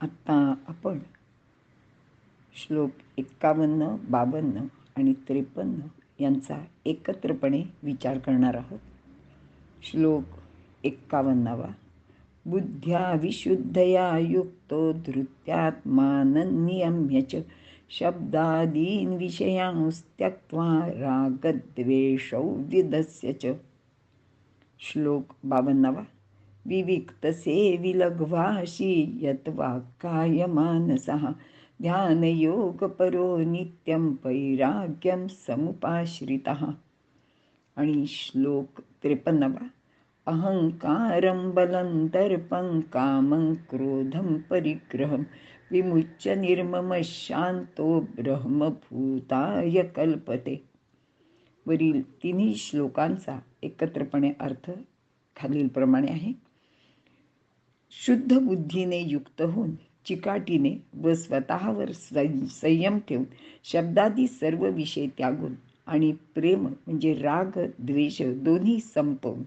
आत्ता आपण श्लोक एक्कावन्न बावन्न आणि त्रेपन्न यांचा एकत्रपणे विचार करणार आहोत. श्लोक एक्कावन्नावा. बुद्ध्या विशुद्धया युक्तो धृत्यात्माननियम्य च शब्दादीन विषयांस्त्यक्त्वा रागद्वेषौ विदस्य च. श्लोक बावन्नावा. विविक्तसे विलघ्वाशी यत्वाक्काय मानसः ध्यानयोगपरो नित्यं वैराग्यं समुपाश्रितः। आणि श्लोक त्रेपन्नवा अहंकारं बलं दर्पं कामं क्रोधं परिग्रहं विमुच्य निर्ममशांतो ब्रह्मभूताय कल्पते। वरील तिन्ही श्लोकांचा एकत्रपणे अर्थ खालीलप्रमाणे आहे. शुद्ध बुद्धीने युक्त होऊन चिकाटीने व स्वतःवर संयम ठेवून शब्दादी सर्व विषय त्यागून आणि प्रेम म्हणजे राग द्वेष दोन्ही संपवून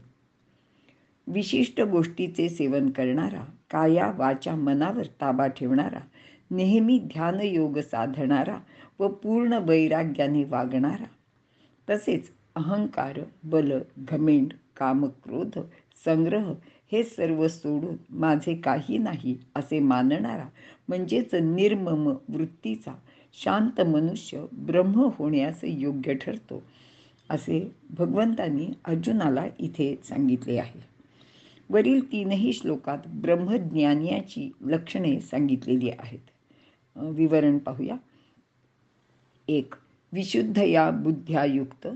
विशिष्ट गोष्टीचे सेवन करणारा काया वाचा मनावर ताबा ठेवणारा नेहमी ध्यानयोग साधणारा व पूर्ण वैराग्याने वागणारा. तसेच अहंकार बल घमेंड कामक्रोध संग्रह हे सर्व सोडून माझे काही नाही असे मानणारा म्हणजेच निर्मम वृत्तीचा शांत मनुष्य ब्रह्म होण्यास योग्य ठरतो असे भगवंतांनी अर्जुनाला इथे सांगितले आहे. वरील तीनही श्लोकात ब्रह्मज्ञानियाची लक्षणे सांगितलेली आहेत. विवरण पाहूया. एक विशुद्ध या बुद्ध्यायुक्त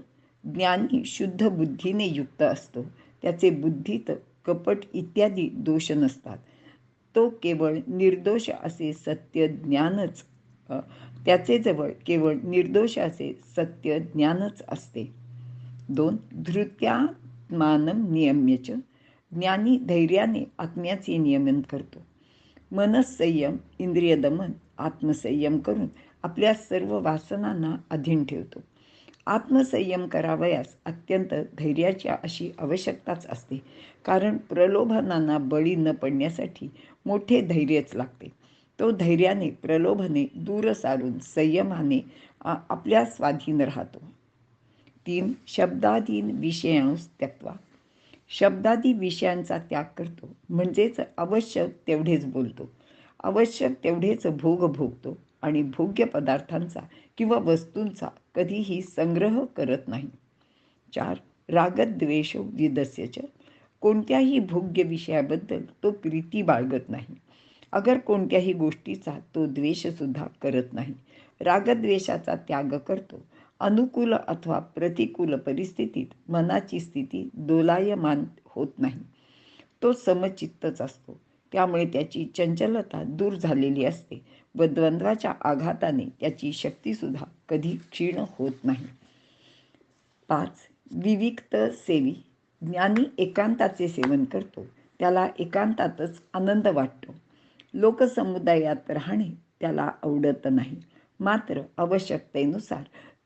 ज्ञानी शुद्ध बुद्धीने युक्त असतो. त्याचे बुद्धीत कपट इत्यादी दोष नसतात. तो केवळ निर्दोष असे सत्य ज्ञानच त्याचे जवळ केवळ निर्दोष असे सत्य ज्ञानच असते. दोन धृत्यात्मानम नियम्यच. ज्ञानी धैर्याने आत्म्याचे नियमन करतो. मनसंयम इंद्रिय दमन आत्मसंयम करून आपल्या सर्व वासनांना अधीन ठेवतो. आत्मसंयम करावयास अत्यंत धैर्याची अशी आवश्यकताच असते. कारण प्रलोभनांना बळी न पडण्यासाठी मोठे धैर्यच लागते. तो धैर्याने प्रलोभने दूर सारून संयमाने आपल्या स्वाधीन राहतो. तीन शब्दाधीन विषयांश त्यक्वा शब्दादी विषयांचा त्याग करतो. म्हणजेच आवश्यक तेवढेच बोलतो. आवश्यक तेवढेच भोग भोगतो. आणि भोग्य पदार्थांचा किंवा वस्तूंचा कधीही संग्रह करत नाही. चार रागद्वेष विदस्यच. कोणत्याही भोग्य विषयाबद्दल तो प्रीती बाळगत नाही. अगर कोणत्याही गोष्टीचा तो द्वेषसुद्धा करत नाही. रागद्वेषाचा त्याग करतो. अनुकूल अथवा प्रतिकूल परिस्थितीत मनाची स्थिती दोलायमान होत नाही. तो समचित्तच असतो. त्यामुळे त्याची चंचलता दूर झालेली असते. व द्वंद्वाच्या आघाताने त्याची शक्तीसुद्धा कधी क्षीण होत नाही. पाच विविक्त सेवी. ज्ञानी एकांताचे सेवन करतो. त्याला एकांतातच आनंद वाटतो. लोकसमुदायात राहणे त्याला आवडत नाही. मात्र आवश्यकतेनुसार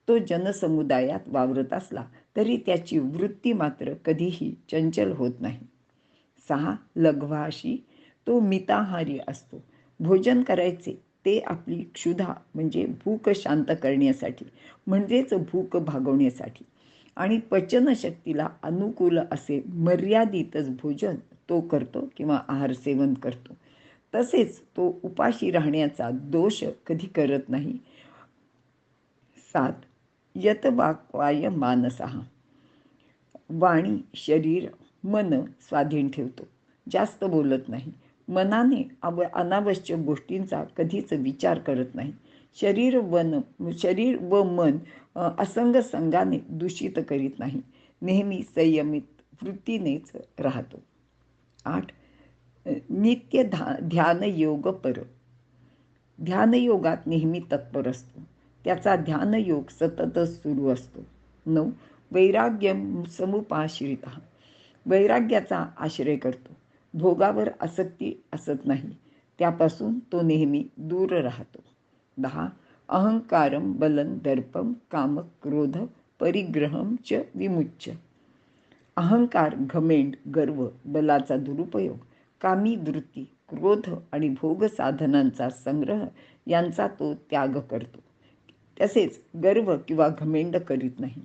तो जनसमुदायात वावरत असला तरी त्याची वृत्ती मात्र कधीही चंचल होत नाही. सहा लघ्वाशी. तो मिताहारी असतो. भोजन करायचे ते आपली क्षुधा म्हणजे भूक शांत करण्यासाठी म्हणजेच भूक भागवण्यासाठी. आणि पचनशक्तीला अनुकूल असे मर्यादितच भोजन तो करतो किंवा आहार सेवन करतो. तसेच तो उपाशी राहण्याचा दोष कधी करत नाही. सात यतवाक्वाय मानसहा वाणी शरीर मन स्वाधीन ठेवतो. जास्त बोलत नाही. मनाने अव अनावश्यक गोष्टींचा कधीच विचार करत नाही. शरीर वन शरीर व मन असंग संगाने दूषित करीत नाही. नेहमी संयमित वृत्तीनेच राहतो. आठ नित्य धा ध्यान योग पर. ध्यानयोगात नेहमी तत्पर असतो. त्याचा ध्यानयोग सततच सुरू असतो. नऊ वैराग्य समुपाश्रित. वैराग्याचा आश्रय करतो. भोगावर आसक्ती असत नाही. त्यापासून तो नेहमी दूर राहतो. दहा अहंकारम बलन दर्पम काम क्रोध परिग्रहम च विमुच्च. अहंकार घमेंड गर्व बलाचा दुरुपयोग कामी वृत्ती क्रोध आणि भोग साधनांचा संग्रह यांचा तो त्याग करतो. तसेच गर्व किंवा घमेंड करीत नाही.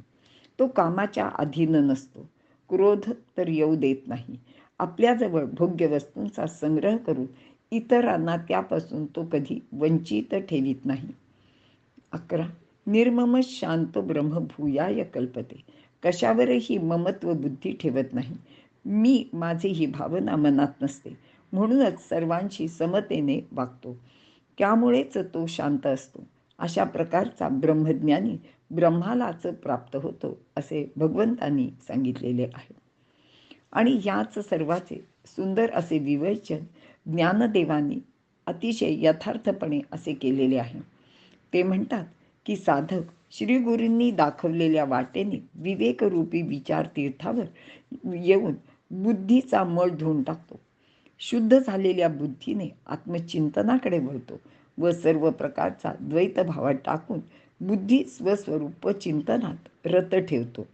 तो कामाच्या अधीन नसतो. क्रोध तर येऊ देत नाही. आपल्याजवळ भोग्य वस्तूंचा संग्रह करून इतरांना त्यापासून तो कधी वंचित ठेवीत नाही. अकरा. निर्मम शांत ब्रह्मभूयाय कल्पते कशावरही ममत्व बुद्धी ठेवत नाही. मी माझी ही भावना मनात नसते. म्हणूनच सर्वांशी समतेने वागतो. त्यामुळेच तो शांत असतो. अशा प्रकारचा ब्रह्मज्ञानी ब्रह्मालाच प्राप्त होतो असे भगवंतांनी सांगितलेले आहे. आणि याच सर्वाचे सुंदर असे विवेचन ज्ञानदेवांनी अतिशय यथार्थपणे असे केलेले आहे. ते म्हणतात की साधक श्री गुरूंनी दाखवलेल्या वाटेने विवेकरूपी विचार तीर्थावर येऊन बुद्धीचा मळ धुवून टाकतो. शुद्ध झालेल्या बुद्धीने आत्मचिंतनाकडे वळतो व सर्व प्रकारचा द्वैतभावात टाकून बुद्धी स्वस्वरूप चिंतनात रत ठेवतो.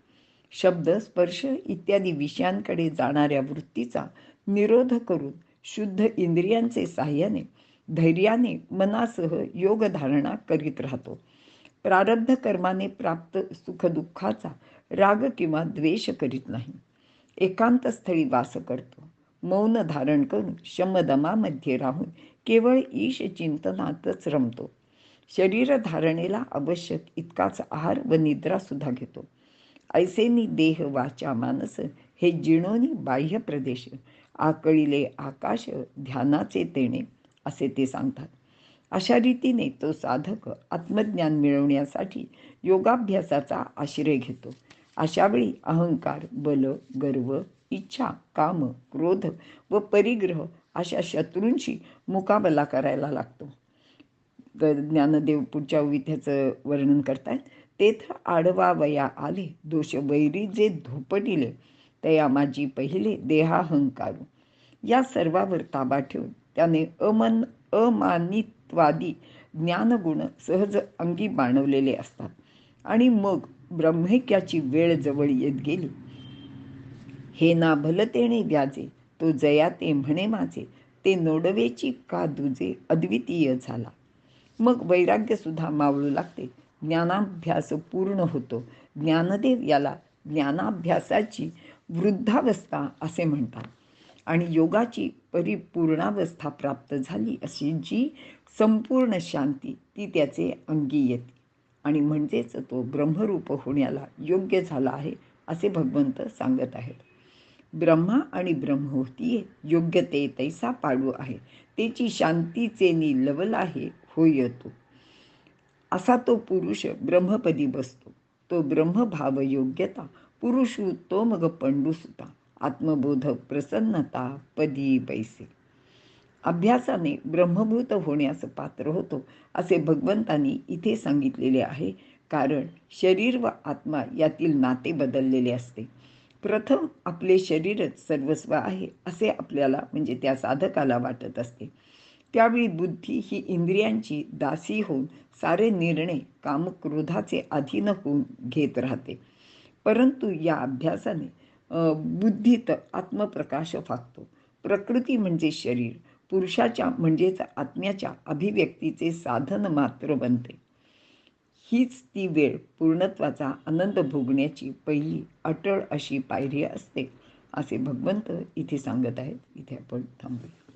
शब्द स्पर्श इत्यादी विषयांकडे जाणाऱ्या वृत्तीचा निरोध करून शुद्ध इंद्रियांचे साह्याने धैर्याने मनासह योगधारणा करीत राहतो. प्रारब्ध कर्माने प्राप्त सुखदुःखाचा राग किंवा द्वेष करीत नाही. एकांत स्थळी वास करतो. मौन धारण करून शमदमामध्ये राहून केवळ ईश चिंतनातच रमतो. शरीर धारणेला आवश्यक इतकाच आहार व निद्रा सुद्धा घेतो. ऐसेनी देह वाचा मानस हे जिणोनी बाह्य प्रदेश आकळीले आकाश ध्यानाचे तेणे असे ते सांगतात. अशा रीतीने तो साधक आत्मज्ञान मिळवण्यासाठी योगाभ्यासाचा आश्रय घेतो. अशावेळी अहंकार बल गर्व इच्छा काम क्रोध व परिग्रह अशा शत्रूंशी मुकाबला करायला लागतो. ज्ञानदेव पुढच्या विथ्याचं वर्णन करतायत. तेथ आडवा वया आले. दोष वैरी जे धोपटिले तया माझी पहिले देहाहंकारू. या सर्वावर ताबा ठेवून त्याने अमन अमानित्वादी ज्ञानगुण सहज अंगी बाणवलेले असतात. आणि मग ब्रह्मैक्याची वेळ जवळ येत गेली. हे ना भलतेने व्याजे तो जया ते म्हणे माझे ते नोडवेची का दुजे अद्वितीय झाला. मग वैराग्य सुद्धा मावळू लागते. ज्ञानाभ्यास पूर्ण होतो. ज्ञानदेव याला ज्ञानाभ्यासाची वृद्धावस्था असे म्हणतात. आणि योगाची परिपूर्णावस्था प्राप्त झाली अशी जी संपूर्ण शांती ती त्याचे अंगी येते. आणि म्हणजेच तो ब्रह्मरूप होण्याला योग्य झाला आहे असे भगवंत सांगत आहेत. ब्रह्मा आणि ब्रह्म योग्य ते तैसा पाडू आहे. त्याची शांतीचे लवल आहे होय तो. असा तो पुरुष ब्रह्मपदी बसतो. तो ब्रह्मभाव योग्यता पुरुष तो मग पंडूसुता आत्मबोध प्रसन्नता पदी बैसे. अभ्यासाने ब्रह्मभूत होण्यास पात्र होतो असे भगवंतांनी इथे सांगितलेले आहे. कारण शरीर व आत्मा यातील नाते बदललेले असते. प्रथम आपले शरीरच सर्वस्व आहे असे आपल्याला म्हणजे त्या साधकाला वाटत असते. त्यावेळी बुद्धी ही इंद्रियांची दासी होऊन सारे निर्णय कामक्रोधाचे अधीन होऊन घेत राहते. परंतु या अभ्यासाने बुद्धीत आत्मप्रकाश फाकतो प्रकृती म्हणजे शरीर पुरुषाच्या म्हणजेच आत्म्याच्या अभिव्यक्तीचे साधन मात्र बनते. हीच ती वेळ पूर्णत्वाचा आनंद भोगण्याची पहिली अटळ अशी पायरी असते असे भगवंत इथे सांगत आहेत. इथे आपण थांबूया.